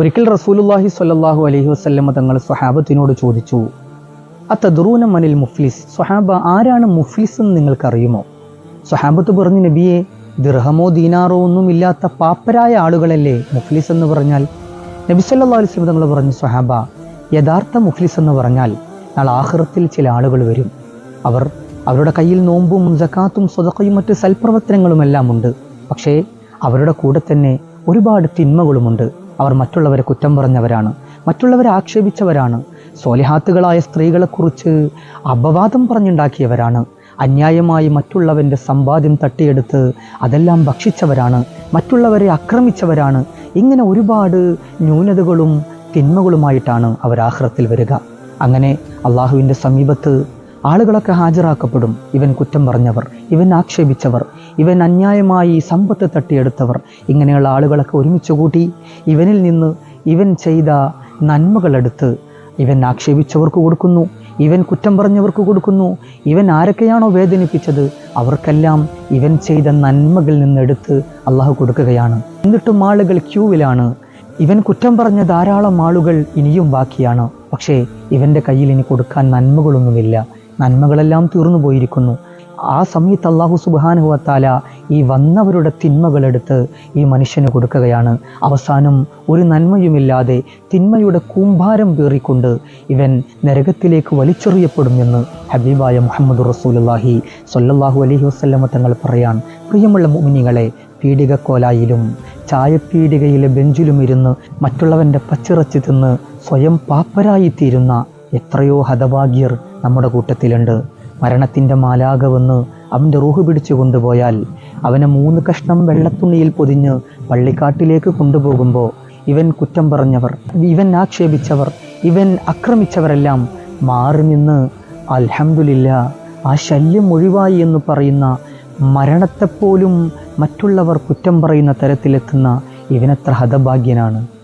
ഒരിക്കൽ റസൂലുല്ലാഹി സ്വല്ലാഹു അലഹി വസല്ലമ തങ്ങൾ സ്വഹാബത്തിനോട് ചോദിച്ചു അത്തദ്റൂന മനിൽ മുഫ്ലിസ്? സ്വഹാബ ആരാണ് മുഫ്ലിസ് എന്ന് നിങ്ങൾക്കറിയുമോ? സ്വഹാബത്ത് പറഞ്ഞു നബിയെ ദിർഹമോ ദീനാറോ ഒന്നുമില്ലാത്ത പാപ്പരായ ആളുകളല്ലേ മുഫ്ലിസ് എന്ന് പറഞ്ഞാൽ? നബി സല്ലാ അലൈഹി വസല്ലം തങ്ങൾ പറഞ്ഞു സ്വഹാബ യഥാർത്ഥ മുഫ്ലിസ് എന്ന് പറഞ്ഞാൽ നാളെ ആഖിറത്തിൽ ചില ആളുകൾ വരും. അവർ അവരുടെ കയ്യിൽ നോമ്പും ജക്കാത്തും സ്വതക്കയും മറ്റ് സൽപ്രവർത്തനങ്ങളുമെല്ലാം ഉണ്ട്. പക്ഷേ അവരുടെ കൂടെ തന്നെ ഒരുപാട് തിന്മകളുമുണ്ട്. അവർ മറ്റുള്ളവരെ കുറ്റം പറഞ്ഞവരാണ് മറ്റുള്ളവരെ ആക്ഷേപിച്ചവരാണ്. സോലിഹാത്തുകളായ സ്ത്രീകളെക്കുറിച്ച് അപവാദം പറഞ്ഞുണ്ടാക്കിയവരാണ്. അന്യായമായി മറ്റുള്ളവന്റെ സമ്പാദ്യം തട്ടിയെടുത്ത് അതെല്ലാം ഭക്ഷിച്ചവരാണ് മറ്റുള്ളവരെ ആക്രമിച്ചവരാണ്. ഇങ്ങനെ ഒരുപാട് ന്യൂനതകളും തിന്മകളുമായിട്ടാണ് അവർ ആഹ്റത്തിൽ വരിക. അങ്ങനെ അള്ളാഹുവിന്റെ സമീപത്ത് ആളുകളൊക്കെ ഹാജരാക്കപ്പെടും. ഇവൻ കുറ്റം പറഞ്ഞവർ ഇവൻ ആക്ഷേപിച്ചവർ ഇവൻ അന്യായമായി സമ്പത്ത് തട്ടിയെടുത്തവർ. ഇങ്ങനെയുള്ള ആളുകളൊക്കെ ഒരുമിച്ച് കൂട്ടി ഇവനിൽ നിന്ന് ഇവൻ ചെയ്ത നന്മകളെടുത്ത് ഇവൻ ആക്ഷേപിച്ചവർക്ക് കൊടുക്കുന്നു ഇവൻ കുറ്റം പറഞ്ഞവർക്ക് കൊടുക്കുന്നു ഇവൻ ആരൊക്കെയാണോ വേദനിപ്പിച്ചത് അവർക്കെല്ലാം ഇവൻ ചെയ്ത നന്മകളിൽ നിന്നെടുത്ത് അള്ളാഹു കൊടുക്കുകയാണ്. എന്നിട്ടും ആളുകൾ ക്യൂവിലാണ്. ഇവൻ കുറ്റം പറഞ്ഞ ധാരാളം ആളുകൾ ഇനിയും ബാക്കിയാണ്. പക്ഷേ ഇവന്റെ കയ്യിൽ ഇനി കൊടുക്കാൻ നന്മകളൊന്നുമില്ല. നന്മകളെല്ലാം തീർന്നു പോയിരിക്കുന്നു. ആ സമയത്ത് അള്ളാഹു സുബാനുവത്താല ഈ വന്നവരുടെ തിന്മകളെടുത്ത് ഈ മനുഷ്യന് കൊടുക്കുകയാണ്. അവസാനം ഒരു നന്മയുമില്ലാതെ തിന്മയുടെ കൂമ്പാരം പേറിക്കൊണ്ട് ഇവൻ നരകത്തിലേക്ക് വലിച്ചെറിയപ്പെടുമെന്ന് ഹബീബായ മുഹമ്മദ് റസൂലുല്ലാഹി സൊല്ലാഹു അലഹി വസ്ല്ലമ തങ്ങൾ പറയാൻ പ്രിയമുള്ള മുമിനികളെ പീഡികക്കോലായിലും ചായപ്പീടികയിലെ ബെഞ്ചിലും ഇരുന്ന് മറ്റുള്ളവന്റെ പച്ചിറച്ചി തിന്ന് സ്വയം പാപ്പരായിത്തീരുന്ന എത്രയോ ഹതഭാഗ്യർ നമ്മുടെ കൂട്ടത്തിലുണ്ട്. മരണത്തിന്റെ മാലാക വന്ന് അവന്റെ റൂഹ് പിടിച്ചു കൊണ്ടുപോയാൽ അവനെ മൂന്ന് കഷ്ണം വെള്ളത്തുണിയിൽ പൊതിഞ്ഞ് പള്ളിക്കാട്ടിലേക്ക് കൊണ്ടുപോകുമ്പോൾ ഇവൻ കുറ്റം പറഞ്ഞവർ ഇവൻ ആക്ഷേപിച്ചവർ ഇവൻ ആക്രമിച്ചവരെല്ലാം മാറി നിന്ന് അൽഹംദുലില്ല ആ ശല്യം ഒഴിവായി എന്ന് പറയുന്ന മരണത്തെപ്പോലും മറ്റുള്ളവർ കുറ്റം പറയുന്ന തരത്തിലെത്തുന്ന ഇവനെത്ര ഹതഭാഗ്യനാണ്.